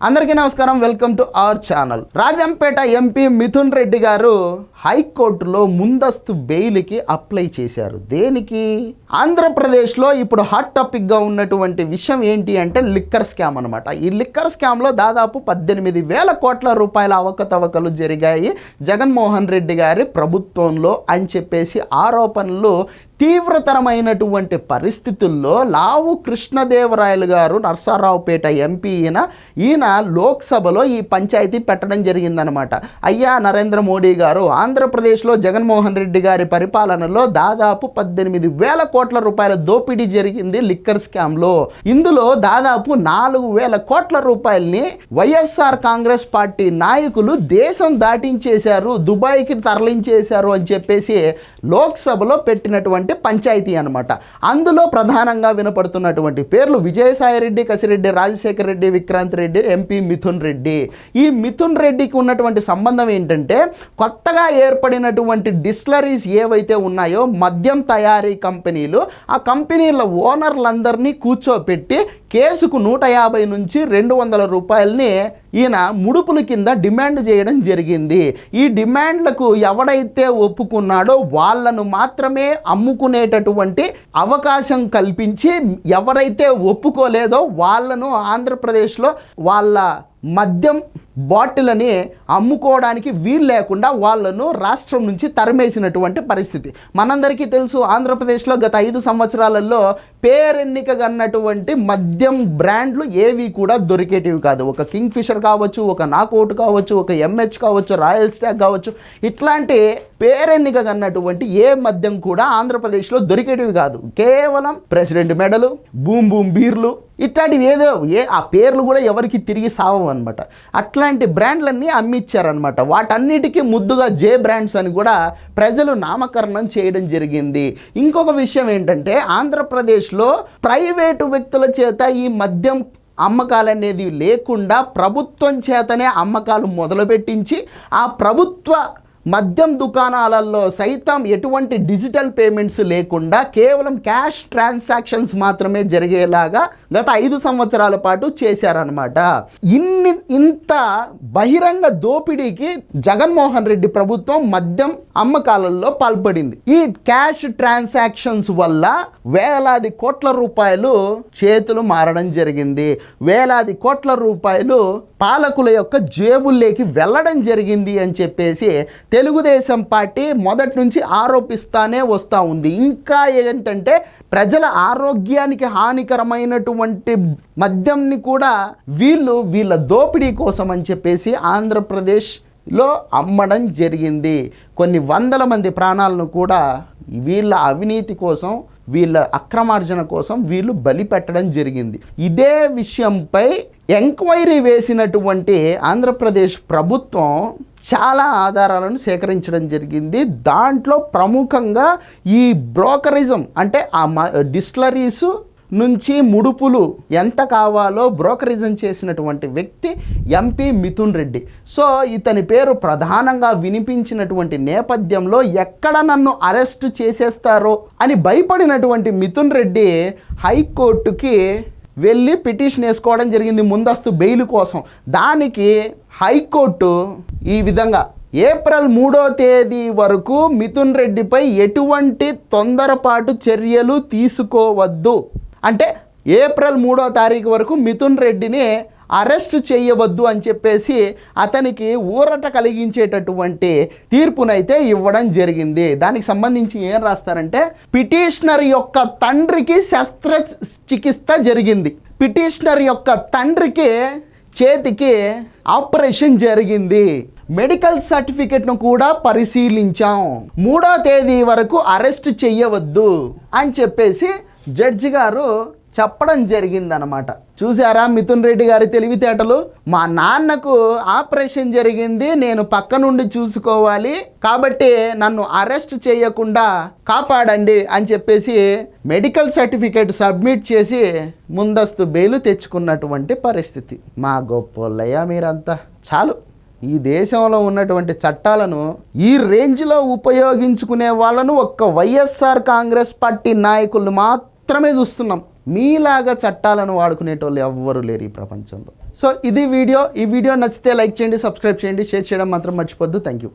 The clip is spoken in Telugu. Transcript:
అందరికీ నమస్కారం welcome to our channel. Rajampet MP Mithun Reddy గారు హైకోర్టులో ముందస్తు బెయిల్కి అప్లై చేశారు. దేనికి? ఆంధ్రప్రదేశ్లో ఇప్పుడు హాట్ టాపిక్గా ఉన్నటువంటి విషయం ఏంటి అంటే లిక్కర్ స్కామ్ అనమాట ఈ లిక్కర్ స్కామ్లో దాదాపు పద్దెనిమిది వేల కోట్ల రూపాయల అవకతవకలు జరిగాయి. జగన్మోహన్ రెడ్డి గారి ప్రభుత్వంలో అని చెప్పేసి ఆరోపణలు తీవ్రతరమైనటువంటి పరిస్థితుల్లో లావు కృష్ణదేవరాయలు గారు నర్సారావుపేట ఎంపీ ఈయన ఈయన లోక్సభలో ఈ పంచాయతీ పెట్టడం జరిగిందనమాట. అయ్యా నరేంద్ర మోడీ గారు ఆంధ్రప్రదేశ్లో జగన్మోహన్ రెడ్డి గారి పరిపాలనలో దాదాపు పద్దెనిమిది వేల కోట్ల రూపాయల దోపిడీ జరిగింది లిక్కర్ స్కామ్లో. ఇందులో దాదాపు నాలుగు వేల కోట్ల రూపాయల్ని వైఎస్ఆర్ కాంగ్రెస్ పార్టీ నాయకులు దేశం దాటించేశారు దుబాయ్కి తరలించేశారు అని చెప్పేసి లోక్సభలో పెట్టినటువంటి పంచాయతీ అనమాట అందులో ప్రధానంగా వినపడుతున్నటువంటి పేర్లు విజయసాయి రెడ్డి కసిరెడ్డి రాజశేఖర రెడ్డి విక్రాంత్ రెడ్డి ఎంపీ మిథున్ రెడ్డి. ఈ మిథున్ రెడ్డికి ఉన్నటువంటి సంబంధం ఏంటంటే కొత్తగా ఏర్పడినటువంటి డిస్లరీస్ ఏవైతే ఉన్నాయో మద్యం తయారీ కంపెనీలు ఆ కంపెనీల ఓనర్లందరినీ కూర్చోపెట్టి కేసుకు నూట యాభై నుంచి రెండు వందల రూపాయలని ఈయన ముడుపుల కింద డిమాండ్ చేయడం జరిగింది. ఈ డిమాండ్లకు ఎవడైతే ఒప్పుకున్నాడో వాళ్ళను మాత్రమే అమ్ముకునేటటువంటి అవకాశం కల్పించి ఎవరైతే ఒప్పుకోలేదో వాళ్ళను ఆంధ్రప్రదేశ్లో వాళ్ళ మద్యం బాటిల్ని అమ్ముకోవడానికి వీలు లేకుండా వాళ్ళను రాష్ట్రం నుంచి తరిమేసినటువంటి పరిస్థితి. మనందరికీ తెలుసు ఆంధ్రప్రదేశ్లో గత ఐదు సంవత్సరాలలో పేరెన్నికగన్నటువంటి మద్యం బ్రాండ్లు ఏవి కూడా దొరికేటివి కాదు. ఒక కింగ్ ఫిషర్ కావచ్చు ఒక నాకౌట్ కావచ్చు ఒక ఎంహెచ్ కావచ్చు రాయల్ స్టాక్ కావచ్చు ఇట్లాంటి పేరెన్నికగన్నటువంటి ఏ మద్యం కూడా ఆంధ్రప్రదేశ్లో దొరికేటివి కాదు. కేవలం ప్రెసిడెంట్ మెడలు బూమ్ బూమ్ బీర్లు ఇట్లాంటివి ఏదో ఏ ఆ పేర్లు కూడా ఎవరికి తిరిగి సావవు అనమాట అట్లాంటి బ్రాండ్లన్నీ అమ్మిచ్చారనమాట వాటన్నిటికీ ముద్దుగా జే బ్రాండ్స్ అని కూడా ప్రజలు నామకరణం చేయడం జరిగింది. ఇంకొక విషయం ఏంటంటే ఆంధ్రప్రదేశ్లో ప్రైవేటు వ్యక్తుల చేత ఈ మద్యం అమ్మకాలు అనేది లేకుండా ప్రభుత్వం చేతనే అమ్మకాలు మొదలుపెట్టించి ఆ ప్రభుత్వ మద్యం దుకాణాలలో సైతం ఎటువంటి డిజిటల్ పేమెంట్స్ లేకుండా కేవలం క్యాష్ ట్రాన్సాక్షన్స్ మాత్రమే జరిగేలాగా గత ఐదు సంవత్సరాల పాటు చేశారనమాట ఇన్ని ఇంత బహిరంగ దోపిడీకి జగన్మోహన్ రెడ్డి ప్రభుత్వం మద్యం అమ్మకాలలో పాల్పడింది. ఈ క్యాష్ ట్రాన్సాక్షన్స్ వల్ల వేలాది కోట్ల రూపాయలు చేతులు మారడం జరిగింది. వేలాది కోట్ల రూపాయలు పాలకుల యొక్క జేబుల్లోకి వెళ్ళడం జరిగింది అని చెప్పేసి తెలుగుదేశం పార్టీ మొదటి నుంచి ఆరోపిస్తానే వస్తూ ఉంది. ఇంకా ఏంటంటే ప్రజల ఆరోగ్యానికి హానికరమైనటువంటి మద్యంని కూడా వీళ్ళు వీళ్ళ దోపిడీ కోసం అని చెప్పేసి ఆంధ్రప్రదేశ్లో అమ్మడం జరిగింది. కొన్ని వందల మంది ప్రాణాలను కూడా వీళ్ళ అవినీతి కోసం వీళ్ళ అక్రమార్జన కోసం వీళ్ళు బలి పెట్టడం జరిగింది. ఇదే విషయంపై ఎంక్వైరీ వేసినటువంటి ఆంధ్రప్రదేశ్ ప్రభుత్వం చాలా ఆధారాలను సేకరించడం జరిగింది. దాంట్లో ప్రముఖంగా ఈ బ్రోకరిజం అంటే ఆ డిస్టిలరీసు నుంచి ముడుపులు ఎంత కావాలో బ్రోకరిజం చేసినటువంటి వ్యక్తి ఎంపీ మిథున్ రెడ్డి. సో ఇతని పేరు ప్రధానంగా వినిపించినటువంటి నేపథ్యంలో ఎక్కడ నన్ను అరెస్ట్ చేసేస్తారో అని భయపడినటువంటి మిథున్ రెడ్డి హైకోర్టుకి వెళ్ళి పిటిషన్ వేసుకోవడం జరిగింది ముందస్తు బెయిల్ కోసం. దానికి హైకోర్టు ఈ విధంగా ఏప్రిల్ మూడో తేదీ వరకు మిథున్ రెడ్డిపై ఎటువంటి తొందరపాటు చర్యలు తీసుకోవద్దు. అంటే ఏప్రిల్ మూడో తారీఖు వరకు మిథున్ రెడ్డిని అరెస్ట్ చేయవద్దు అని చెప్పేసి అతనికి ఊరట కలిగించేటటువంటి తీర్పునైతే ఇవ్వడం జరిగింది. దానికి సంబంధించి ఏం రాస్తారంటే పిటిషనర్ యొక్క తండ్రికి శస్త్రచికిత్స జరిగింది. పిటిషనర్ యొక్క తండ్రికి చేతికి ఆపరేషన్ జరిగింది. మెడికల్ సర్టిఫికెట్ను కూడా పరిశీలించాం. మూడో తేదీ వరకు అరెస్ట్ చెయ్యవద్దు అని చెప్పేసి జడ్జి గారు చెప్పడం జరిగిందనమాట. చూసారా మిథున్ రెడ్డి గారి తెలివితేటలు? మా నాన్నకు ఆపరేషన్ జరిగింది నేను పక్క నుండి చూసుకోవాలి కాబట్టి నన్ను అరెస్ట్ చేయకుండా కాపాడండి అని చెప్పేసి మెడికల్ సర్టిఫికేట్ సబ్మిట్ చేసి ముందస్తు బెయిలు తెచ్చుకున్నటువంటి పరిస్థితి. మా గొప్పలయ్య మీరంతా చాలు. ఈ దేశంలో ఉన్నటువంటి చట్టాలను ఈ రేంజ్లో ఉపయోగించుకునే వాళ్ళను ఒక్క వైఎస్ఆర్ కాంగ్రెస్ పార్టీ నాయకులు మాత్రమే చూస్తున్నాం. మీలాగా చట్టాలను వాడుకునేటోళ్ళు ఎవ్వరు లేరు ఈ ప్రపంచంలో. సో ఇది వీడియో. ఈ వీడియో నచ్చితే లైక్ చేయండి సబ్స్క్రైబ్ చేయండి షేర్ చేయడం మాత్రం మర్చిపోద్దు. Thank you